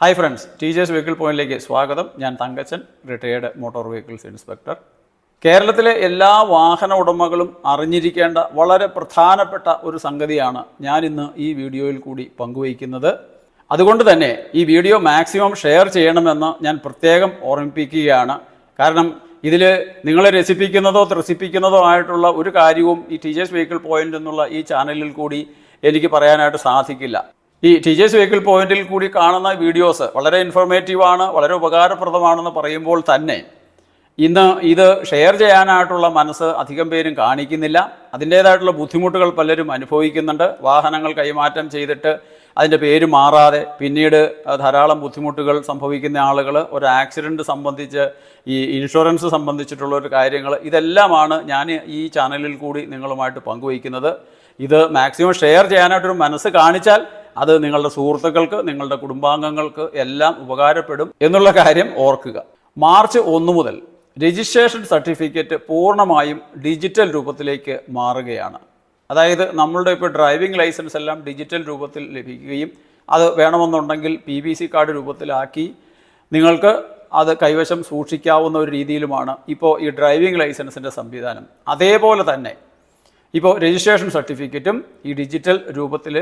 Hi friends teachers vehicle പോയിന്റിലേക്ക് സ്വാഗതം. ഞാൻ Thankachan retired motor vehicles inspector കേരളത്തിലെ എല്ലാ വാഹന ഉടമകളും അറിഞ്ഞിരിക്കേണ്ട വളരെ പ്രധാനപ്പെട്ട ഒരു സംഗതിയാണ് ഞാൻ ഇന്ന് ഈ വീഡിയോയിൽ കൂടി പങ്കുവയ്ക്കുന്നത്. അതുകൊണ്ട് തന്നെ ഈ വീഡിയോ മാക്സിമം ഷെയർ ചെയ്യണമെന്ന് ഞാൻ പ്രത്യേകം ഓർമ്മിപ്പിക്കുകയാണ്. കാരണം ഇതിൽ നിങ്ങളെ രസിപ്പിക്കുന്നതോ ത്രസിപ്പിക്കുന്നതോ ആയിട്ടുള്ള ഒരു കാര്യവും ഈ ടീച്ചേഴ്സ് വെഹിക്കിൾ പോയിന്റ് എന്നുള്ള ഈ ചാനലിൽ കൂടി എനിക്ക് പറയാനായിട്ട് സാധിക്കില്ല. ഈ ടീച്ചേഴ്സ് വെഹിക്കിൾ പോയിന്റിൽ കൂടി കാണുന്ന വീഡിയോസ് വളരെ ഇൻഫോർമേറ്റീവാണ് വളരെ ഉപകാരപ്രദമാണെന്ന് പറയുമ്പോൾ തന്നെ ഇന്ന് ഇത് ഷെയർ ചെയ്യാനായിട്ടുള്ള മനസ്സ് അധികം പേരും കാണിക്കുന്നില്ല. അതിന്റേതായിട്ടുള്ള ബുദ്ധിമുട്ടുകൾ പലരും അനുഭവിക്കുന്നുണ്ട്. വാഹനങ്ങൾ കൈമാറ്റം ചെയ്തിട്ട് അതിന്റെ പേര് മാറാതെ പിന്നീട് ധാരാളം ബുദ്ധിമുട്ടുകൾ സംഭവിക്കുന്ന ആളുകൾ ഒരു ആക്സിഡന്റ് സംബന്ധിച്ച് ഈ ഇൻഷുറൻസ് സംബന്ധിച്ചിട്ടുള്ള ഒരു കാര്യങ്ങൾ ഇതെല്ലാമാണ് ഞാൻ ഈ ചാനലിൽ കൂടി നിങ്ങളുമായിട്ട് പങ്കുവയ്ക്കുന്നത്. ഇത് മാക്സിമം ഷെയർ ചെയ്യാനായിട്ടൊരു മനസ്സ് കാണിച്ചാൽ അത് നിങ്ങളുടെ സുഹൃത്തുക്കൾക്ക് നിങ്ങളുടെ കുടുംബാംഗങ്ങൾക്ക് എല്ലാം ഉപകാരപ്പെടും എന്നുള്ള കാര്യം ഓർക്കുക. മാർച്ച് ഒന്ന് മുതൽ രജിസ്ട്രേഷൻ സർട്ടിഫിക്കറ്റ് പൂർണമായും ഡിജിറ്റൽ രൂപത്തിലേക്ക് മാറുകയാണ്. അതായത് നമ്മളുടെ ഇപ്പോൾ ഡ്രൈവിംഗ് ലൈസൻസ് എല്ലാം ഡിജിറ്റൽ രൂപത്തിൽ ലഭിക്കുകയും അത് വേണമെന്നുണ്ടെങ്കിൽ പി ബി സി കാർഡ് രൂപത്തിലാക്കി നിങ്ങൾക്ക് അത് കൈവശം സൂക്ഷിക്കാവുന്ന ഒരു രീതിയിലുമാണ് ഇപ്പോൾ ഈ ഡ്രൈവിംഗ് ലൈസൻസിന്റെ സംവിധാനം. അതേപോലെ തന്നെ ഇപ്പോൾ രജിസ്ട്രേഷൻ സർട്ടിഫിക്കറ്റും ഈ ഡിജിറ്റൽ രൂപത്തിൽ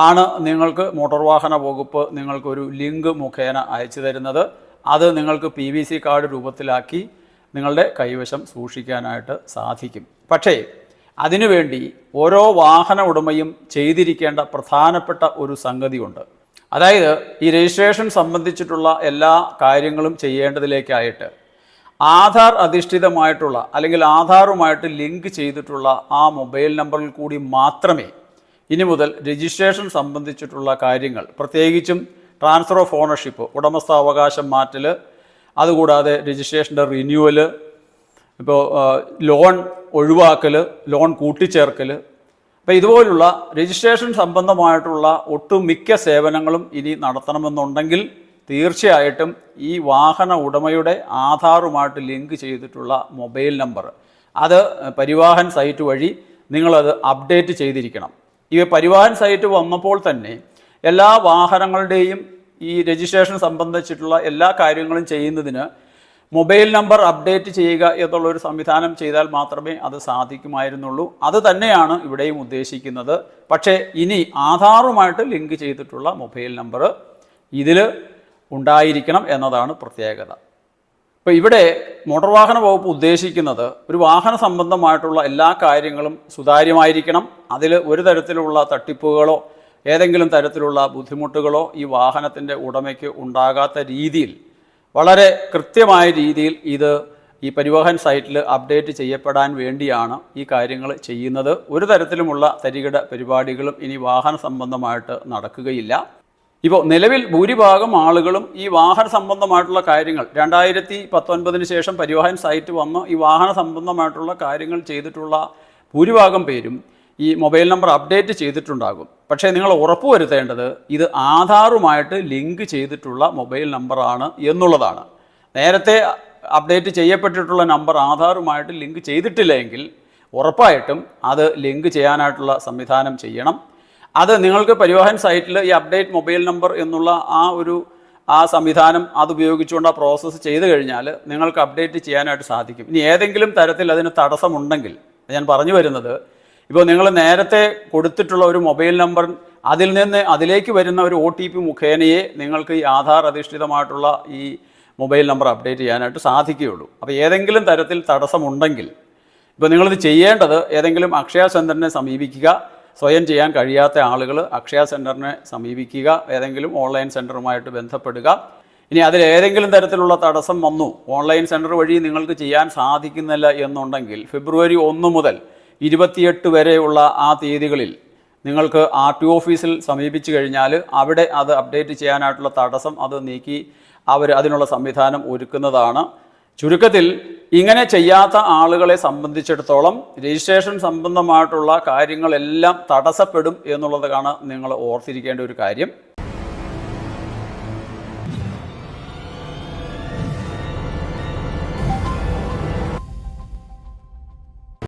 ആണ് നിങ്ങൾക്ക് മോട്ടോർ വാഹന വകുപ്പ് നിങ്ങൾക്കൊരു ലിങ്ക് മുഖേന അയച്ചു തരുന്നത്. അത് നിങ്ങൾക്ക് പി വി സി കാർഡ് രൂപത്തിലാക്കി നിങ്ങളുടെ കൈവശം സൂക്ഷിക്കാനായിട്ട് സാധിക്കും. പക്ഷേ അതിനുവേണ്ടി ഓരോ വാഹന ഉടമയും ചെയ്തിരിക്കേണ്ട പ്രധാനപ്പെട്ട ഒരു സംഗതിയുണ്ട്. അതായത് ഈ രജിസ്ട്രേഷൻ സംബന്ധിച്ചിട്ടുള്ള എല്ലാ കാര്യങ്ങളും ചെയ്യേണ്ടതിലേക്കായിട്ട് ആധാർ അധിഷ്ഠിതമായിട്ടുള്ള അല്ലെങ്കിൽ ആധാറുമായിട്ട് ലിങ്ക് ചെയ്തിട്ടുള്ള ആ മൊബൈൽ നമ്പറിൽ കൂടി മാത്രമേ ഇനി മുതൽ രജിസ്ട്രേഷൻ സംബന്ധിച്ചിട്ടുള്ള കാര്യങ്ങൾ പ്രത്യേകിച്ചും ട്രാൻസ്ഫർ ഓഫ് ഓണർഷിപ്പ് ഉടമസ്ഥാവകാശം മാറ്റൽ അതുകൂടാതെ രജിസ്ട്രേഷന്റെ റിന്യൂവൽ ഇപ്പോൾ ലോൺ ഒഴിവാക്കൽ ലോൺ കൂട്ടിച്ചേർക്കൽ അപ്പോൾ ഇതുപോലുള്ള രജിസ്ട്രേഷൻ സംബന്ധമായിട്ടുള്ള ഒട്ടുമിക്ക സേവനങ്ങളും ഇനി നടത്തണമെന്നുണ്ടെങ്കിൽ തീർച്ചയായിട്ടും ഈ വാഹന ഉടമയുടെ ആധാറുമായിട്ട് ലിങ്ക് ചെയ്തിട്ടുള്ള മൊബൈൽ നമ്പർ. അത് പരിവാഹൻ സൈറ്റ് വഴി നിങ്ങളത് അപ്ഡേറ്റ് ചെയ്തിരിക്കണം. ഈ പരിവാഹൻ സൈറ്റ് വന്നപ്പോൾ തന്നെ എല്ലാ വാഹനങ്ങളുടെയും ഈ രജിസ്ട്രേഷൻ സംബന്ധിച്ചിട്ടുള്ള എല്ലാ കാര്യങ്ങളും ചെയ്യുന്നതിന് മൊബൈൽ നമ്പർ അപ്ഡേറ്റ് ചെയ്യുക എന്നുള്ളൊരു സംവിധാനം ചെയ്താൽ മാത്രമേ അത് സാധിക്കുമായിരുന്നുള്ളൂ. അത് തന്നെയാണ് ഇവിടെയും ഉദ്ദേശിക്കുന്നത്. പക്ഷേ ഇനി ആധാറുമായിട്ട് ലിങ്ക് ചെയ്തിട്ടുള്ള മൊബൈൽ നമ്പർ ഇതിൽ ഉണ്ടായിരിക്കണം എന്നതാണ് പ്രത്യേകത. ഇപ്പോൾ ഇവിടെ മോട്ടോർ വാഹന വകുപ്പ് ഉദ്ദേശിക്കുന്നത് ഒരു വാഹന സംബന്ധമായിട്ടുള്ള എല്ലാ കാര്യങ്ങളും സുതാര്യമായിരിക്കണം. അതിൽ ഒരു തരത്തിലുള്ള തട്ടിപ്പുകളോ ഏതെങ്കിലും തരത്തിലുള്ള ബുദ്ധിമുട്ടുകളോ ഈ വാഹനത്തിന്റെ ഉടമയ്ക്ക് ഉണ്ടാകാത്ത രീതിയിൽ വളരെ കൃത്യമായ രീതിയിൽ ഇത് ഈ പരിവഹൻ സൈറ്റിൽ അപ്ഡേറ്റ് ചെയ്യപ്പെടാൻ വേണ്ടിയാണ് ഈ കാര്യങ്ങൾ ചെയ്യുന്നത്. ഒരു തരത്തിലുമുള്ള തരികിട പരിപാടികളും ഇനി വാഹന സംബന്ധമായിട്ട് നടക്കുകയില്ല. ഇപ്പോൾ നിലവിൽ ഭൂരിഭാഗം ആളുകളും ഈ വാഹന സംബന്ധമായിട്ടുള്ള കാര്യങ്ങൾ രണ്ടായിരത്തി പത്തൊൻപതിന് ശേഷം പരിവാഹൻ സൈറ്റ് വന്ന് ഈ വാഹന സംബന്ധമായിട്ടുള്ള കാര്യങ്ങൾ ചെയ്തിട്ടുള്ള ഭൂരിഭാഗം പേരും ഈ മൊബൈൽ നമ്പർ അപ്ഡേറ്റ് ചെയ്തിട്ടുണ്ടാകും. പക്ഷേ നിങ്ങൾ ഉറപ്പുവരുത്തേണ്ടത് ഇത് ആധാറുമായിട്ട് ലിങ്ക് ചെയ്തിട്ടുള്ള മൊബൈൽ നമ്പറാണ് എന്നുള്ളതാണ്. നേരത്തെ അപ്ഡേറ്റ് ചെയ്യപ്പെട്ടിട്ടുള്ള നമ്പർ ആധാറുമായിട്ട് ലിങ്ക് ചെയ്തിട്ടില്ലെങ്കിൽ ഉറപ്പായിട്ടും അത് ലിങ്ക് ചെയ്യാനായിട്ടുള്ള സംവിധാനം ചെയ്യണം. അത് നിങ്ങൾക്ക് പരിവാഹൻ സൈറ്റിൽ ഈ അപ്ഡേറ്റ് മൊബൈൽ നമ്പർ എന്നുള്ള ആ ഒരു ആ സംവിധാനം അത് ഉപയോഗിച്ചുകൊണ്ട് ആ പ്രോസസ്സ് ചെയ്തു കഴിഞ്ഞാൽ നിങ്ങൾക്ക് അപ്ഡേറ്റ് ചെയ്യാനായിട്ട് സാധിക്കും. ഇനി ഏതെങ്കിലും തരത്തിൽ അതിന് തടസ്സമുണ്ടെങ്കിൽ ഞാൻ പറഞ്ഞു വരുന്നത് ഇപ്പോൾ നിങ്ങൾ നേരത്തെ കൊടുത്തിട്ടുള്ള ഒരു മൊബൈൽ നമ്പർ അതിൽ നിന്ന് അതിലേക്ക് വരുന്ന ഒരു ഒ ടി പി മുഖേനയെ നിങ്ങൾക്ക് ഈ ആധാർ അധിഷ്ഠിതമായിട്ടുള്ള ഈ മൊബൈൽ നമ്പർ അപ്ഡേറ്റ് ചെയ്യാനായിട്ട് സാധിക്കുകയുള്ളൂ. അപ്പോൾ ഏതെങ്കിലും തരത്തിൽ തടസ്സമുണ്ടെങ്കിൽ ഇപ്പോൾ നിങ്ങളിത് ചെയ്യേണ്ടത് ഏതെങ്കിലും അക്ഷയ സെന്ററിനെ സമീപിക്കുക സ്വയം ചെയ്യാൻ കഴിയാത്ത ആളുകൾ അക്ഷയ സെന്ററിനെ സമീപിക്കുക ഏതെങ്കിലും ഓൺലൈൻ സെന്ററുമായിട്ട് ബന്ധപ്പെടുക. ഇനി അതിൽ ഏതെങ്കിലും തരത്തിലുള്ള തടസ്സം വന്നു ഓൺലൈൻ സെന്റർ വഴി നിങ്ങൾക്ക് ചെയ്യാൻ സാധിക്കുന്നില്ല എന്നുണ്ടെങ്കിൽ ഫെബ്രുവരി ഒന്ന് മുതൽ ഇരുപത്തിയെട്ട് വരെയുള്ള ആ തീയതികളിൽ നിങ്ങൾക്ക് ആർ ടി ഓഫീസിൽ സമീപിച്ചു കഴിഞ്ഞാൽ അവിടെ അത് അപ്ഡേറ്റ് ചെയ്യാനായിട്ടുള്ള തടസ്സം അത് നീക്കി അവർ അതിനുള്ള സംവിധാനം ഒരുക്കുന്നതാണ്. ചുരുക്കത്തിൽ ഇങ്ങനെ ചെയ്യാത്ത ആളുകളെ സംബന്ധിച്ചിടത്തോളം രജിസ്ട്രേഷൻ സംബന്ധമായിട്ടുള്ള കാര്യങ്ങളെല്ലാം തടസ്സപ്പെടും എന്നുള്ളതാണ് നിങ്ങൾ ഓർത്തിരിക്കേണ്ട ഒരു കാര്യം.